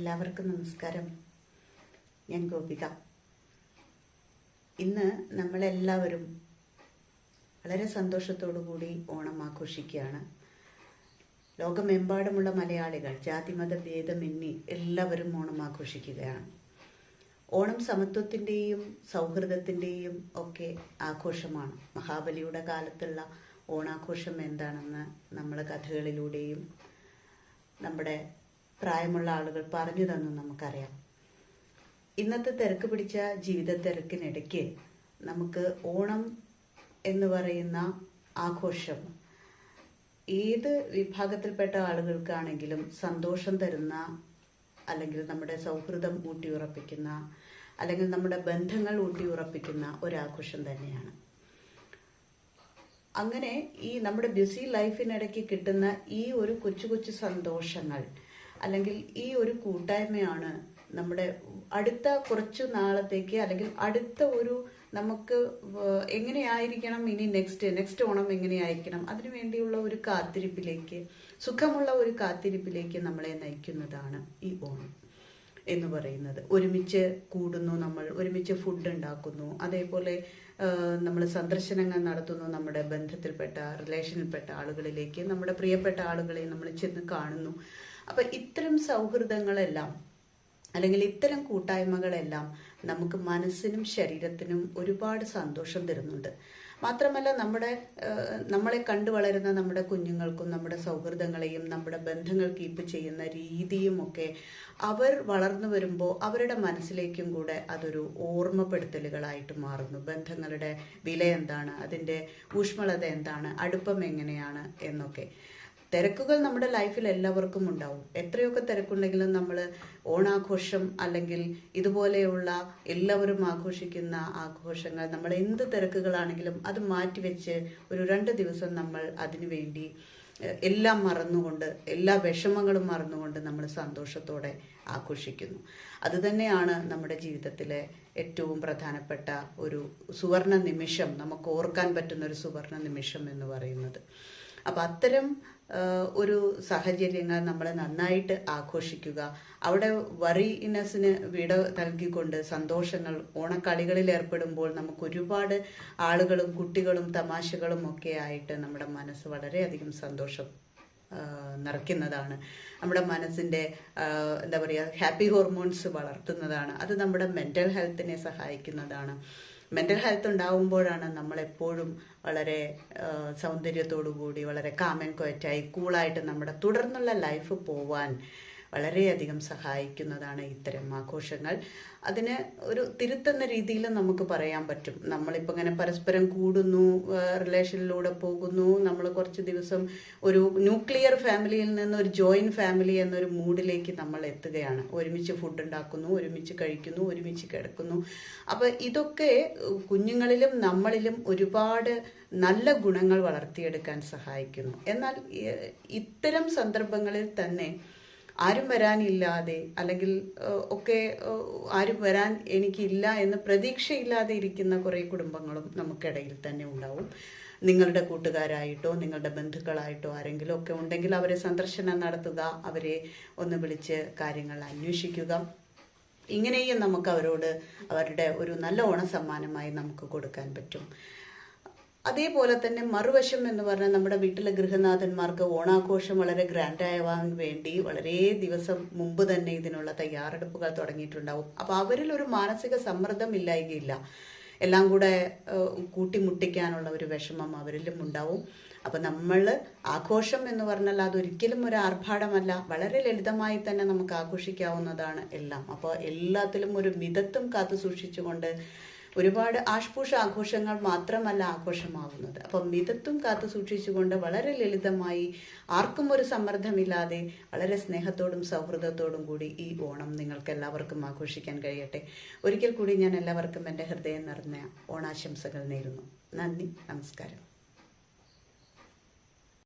എല്ലാവർക്കും നമസ്കാരം. ഞാൻ ഗോപിക. ഇന്ന് നമ്മളെല്ലാവരും വളരെ സന്തോഷത്തോടു കൂടി ഓണം ആഘോഷിക്കുകയാണ്. ലോകമെമ്പാടുമുള്ള മലയാളികൾ ജാതിമത ഭേദമെന്നി എല്ലാവരും ഓണം ആഘോഷിക്കുകയാണ്. ഓണം സമത്വത്തിന്റെയും സൗഹൃദത്തിന്റെയും ഒക്കെ ആഘോഷമാണ്. മഹാബലിയുടെ കാലത്തുള്ള ഓണാഘോഷം എന്താണെന്ന് നമ്മൾ കഥകളിലൂടെയും നമ്മുടെ പ്രായമുള്ള ആളുകൾ പറഞ്ഞു തന്നു നമുക്കറിയാം. ഇന്നത്തെ തിരക്ക് പിടിച്ച ജീവിത തിരക്കിനിടയ്ക്ക് നമുക്ക് ഓണം എന്ന് പറയുന്ന ആഘോഷം ഏത് വിഭാഗത്തിൽപ്പെട്ട ആളുകൾക്കാണെങ്കിലും സന്തോഷം തരുന്ന അല്ലെങ്കിൽ നമ്മുടെ സൗഹൃദം ഊട്ടിയുറപ്പിക്കുന്ന അല്ലെങ്കിൽ നമ്മുടെ ബന്ധങ്ങൾ ഊട്ടിയുറപ്പിക്കുന്ന ഒരാഘോഷം തന്നെയാണ്. അങ്ങനെ ഈ നമ്മുടെ ബിസി ലൈഫിനിടയ്ക്ക് കിട്ടുന്ന ഈ ഒരു കൊച്ചു കൊച്ചു സന്തോഷങ്ങൾ അല്ലെങ്കിൽ ഈ ഒരു കൂട്ടായ്മയാണ് നമ്മുടെ അടുത്ത കുറച്ചു നാളത്തേക്ക് അല്ലെങ്കിൽ അടുത്ത ഒരു നമുക്ക് എങ്ങനെയായിരിക്കണം ഇനി നെക്സ്റ്റ് നെക്സ്റ്റ് ഓണം എങ്ങനെയായിരിക്കണം? അതിനു വേണ്ടിയുള്ള ഒരു കാത്തിരിപ്പിലേക്ക് സുഖമുള്ള ഒരു കാത്തിരിപ്പിലേക്ക് നമ്മളെ നയിക്കുന്നതാണ് ഈ ഓണം എന്ന് പറയുന്നത്. ഒരുമിച്ച് കൂടുന്നു നമ്മൾ ഒരുമിച്ച് ഫുഡ് ഉണ്ടാക്കുന്നു. അതേപോലെ നമ്മൾ സന്ദർശനങ്ങൾ നടത്തുന്നു നമ്മുടെ ബന്ധത്തിൽപ്പെട്ട റിലേഷനിൽപ്പെട്ട ആളുകളിലേക്ക് നമ്മുടെ പ്രിയപ്പെട്ട ആളുകളെ നമ്മൾ ചെന്ന് കാണുന്നു. അപ്പം ഇത്തരം സൗഹൃദങ്ങളെല്ലാം അല്ലെങ്കിൽ ഇത്തരം കൂട്ടായ്മകളെല്ലാം നമുക്ക് മനസ്സിനും ശരീരത്തിനും ഒരുപാട് സന്തോഷം തരുന്നുണ്ട്. മാത്രമല്ല നമ്മുടെ നമ്മളെ കണ്ടു വളരുന്ന നമ്മുടെ കുഞ്ഞുങ്ങൾക്കും നമ്മുടെ സൗഹൃദങ്ങളെയും നമ്മുടെ ബന്ധങ്ങൾ കീപ്പ് ചെയ്യുന്ന രീതിയും ഒക്കെ അവർ വളർന്നു വരുമ്പോൾ അവരുടെ മനസ്സിലേക്കും കൂടെ അതൊരു ഓർമ്മപ്പെടുത്തലുകളായിട്ട് മാറുന്നു. ബന്ധങ്ങളുടെ വില എന്താണ്? അതിന്റെ ഊഷ്മളത എന്താണ്? അടുപ്പം എങ്ങനെയാണ്? എന്നൊക്കെ. തിരക്കുകൾ നമ്മുടെ ലൈഫിൽ എല്ലാവർക്കും ഉണ്ടാവും. എത്രയൊക്കെ തിരക്കുണ്ടെങ്കിലും നമ്മൾ ഓണാഘോഷം അല്ലെങ്കിൽ ഇതുപോലെയുള്ള എല്ലാവരും ആഘോഷിക്കുന്ന ആഘോഷങ്ങൾ നമ്മൾ എന്ത് തിരക്കുകളാണെങ്കിലും അത് മാറ്റിവെച്ച് ഒരു രണ്ട് ദിവസം നമ്മൾ അതിനു വേണ്ടി എല്ലാം മറന്നുകൊണ്ട് എല്ലാ വിഷമങ്ങളും മറന്നുകൊണ്ട് നമ്മൾ സന്തോഷത്തോടെ ആഘോഷിക്കുന്നു. അതുതന്നെയാണ് നമ്മുടെ ജീവിതത്തിലെ ഏറ്റവും പ്രധാനപ്പെട്ട ഒരു സുവർണ നിമിഷം നമുക്ക് ഓർക്കാൻ പറ്റുന്ന ഒരു സുവർണ നിമിഷം എന്ന് പറയുന്നത്. അപ്പം അത്തരം ഒരു സാഹചര്യങ്ങൾ നമ്മൾ നന്നായിട്ട് ആഘോഷിക്കുക. അവിടെ വറീനെസ്സിന് വിട നൽകിക്കൊണ്ട് സന്തോഷങ്ങൾ ഓണക്കളികളിൽ ഏർപ്പെടുമ്പോൾ നമുക്ക് ഒരുപാട് ആളുകളും കുട്ടികളും തമാശകളും ഒക്കെ ആയിട്ട് നമ്മുടെ മനസ്സ് വളരെയധികം സന്തോഷം നിറയ്ക്കുന്നതാണ്. നമ്മുടെ മനസ്സിന്റെ എന്താ പറയുക ഹാപ്പി ഹോർമോൺസ് വളർത്തുന്നതാണ്. അത് നമ്മുടെ മെന്റൽ ഹെൽത്തിനെ സഹായിക്കുന്നതാണ്. മെന്റൽ ഹെൽത്ത് ഉണ്ടാവുമ്പോഴാണ് നമ്മളെപ്പോഴും വളരെ സൗന്ദര്യത്തോടു കൂടി വളരെ കാമൻ ക്വയറ്റായി കൂളായിട്ട് നമ്മുടെ തുടർന്നുള്ള ലൈഫ് പോവാൻ വളരെയധികം സഹായിക്കുന്നതാണ് ഇത്തരം ആഘോഷങ്ങൾ. അതിന് ഒരു തിരുത്തുന്ന രീതിയിൽ നമുക്ക് പറയാൻ പറ്റും. നമ്മളിപ്പോൾ ഇങ്ങനെ പരസ്പരം കൂടുന്നു റിലേഷനിലൂടെ പോകുന്നു. നമ്മൾ കുറച്ച് ദിവസം ഒരു ന്യൂക്ലിയർ ഫാമിലിയിൽ നിന്ന് ഒരു ജോയിന്റ് ഫാമിലി എന്നൊരു മൂഡിലേക്ക് നമ്മൾ എത്തുകയാണ്. ഒരുമിച്ച് ഫുഡ് ഉണ്ടാക്കുന്നു ഒരുമിച്ച് കഴിക്കുന്നു ഒരുമിച്ച് കിടക്കുന്നു. അപ്പോൾ ഇതൊക്കെ കുഞ്ഞുങ്ങളിലും നമ്മളിലും ഒരുപാട് നല്ല ഗുണങ്ങൾ വളർത്തിയെടുക്കാൻ സഹായിക്കുന്നു. എന്നാൽ ഇത്തരം സന്ദർഭങ്ങളിൽ തന്നെ ആരും വരാനില്ലാതെ അല്ലെങ്കിൽ ഒക്കെ ആരും വരാൻ എനിക്കില്ല എന്ന് പ്രതീക്ഷയില്ലാതെ ഇരിക്കുന്ന കുറേ കുടുംബങ്ങളും നമുക്കിടയിൽ തന്നെ ഉണ്ടാവും. നിങ്ങളുടെ കൂട്ടുകാരായിട്ടോ നിങ്ങളുടെ ബന്ധുക്കളായിട്ടോ ആരെങ്കിലും ഒക്കെ ഉണ്ടെങ്കിൽ അവരെ സന്ദർശനം നടത്തുക അവരെ ഒന്ന് വിളിച്ച് കാര്യങ്ങൾ അന്വേഷിക്കുക. ഇങ്ങനെയും നമുക്ക് അവരോട് അവരുടെ ഒരു നല്ല ഓണസമ്മാനമായി നമുക്ക് കൊടുക്കാൻ പറ്റും. അതേപോലെ തന്നെ മറുവശം എന്ന് പറഞ്ഞാൽ നമ്മുടെ വീട്ടിലെ ഗൃഹനാഥന്മാർക്ക് ഓണാഘോഷം വളരെ ഗ്രാൻഡായവാൻ വേണ്ടി വളരെ ദിവസം മുമ്പ് തന്നെ ഇതിനുള്ള തയ്യാറെടുപ്പുകൾ തുടങ്ങിയിട്ടുണ്ടാവും. അപ്പോൾ അവരിൽ ഒരു മാനസിക സമ്മർദ്ദം ഇല്ലായികയില്ല. എല്ലാം കൂടെ കൂട്ടിമുട്ടിക്കാനുള്ള ഒരു വിഷമം അവരിലും ഉണ്ടാവും. അപ്പോൾ നമ്മൾ ആഘോഷം എന്ന് പറഞ്ഞാൽ അതൊരിക്കലും ഒരു ആർഭാടമല്ല. വളരെ ലളിതമായി തന്നെ നമുക്ക് ആഘോഷിക്കാവുന്നതാണ് എല്ലാം. അപ്പോൾ എല്ലാത്തിലും ഒരു മിതത്വം കാത്തു സൂക്ഷിച്ചുകൊണ്ട് ഒരുപാട് ആഷ്പൂഷ ആഘോഷങ്ങൾ മാത്രമല്ല ആഘോഷമാവുന്നത്. അപ്പം മിതത്വം കാത്തു സൂക്ഷിച്ചുകൊണ്ട് വളരെ ലളിതമായി ആർക്കും ഒരു സമ്മർദ്ദമില്ലാതെ വളരെ സ്നേഹത്തോടും സൗഹൃദത്തോടും കൂടി ഈ ഓണം നിങ്ങൾക്ക് എല്ലാവർക്കും ആഘോഷിക്കാൻ കഴിയട്ടെ. ഒരിക്കൽ കൂടി ഞാൻ എല്ലാവർക്കും എന്റെ ഹൃദയം നിറഞ്ഞ ഓണാശംസകൾ നേരുന്നു. നന്ദി നമസ്കാരം.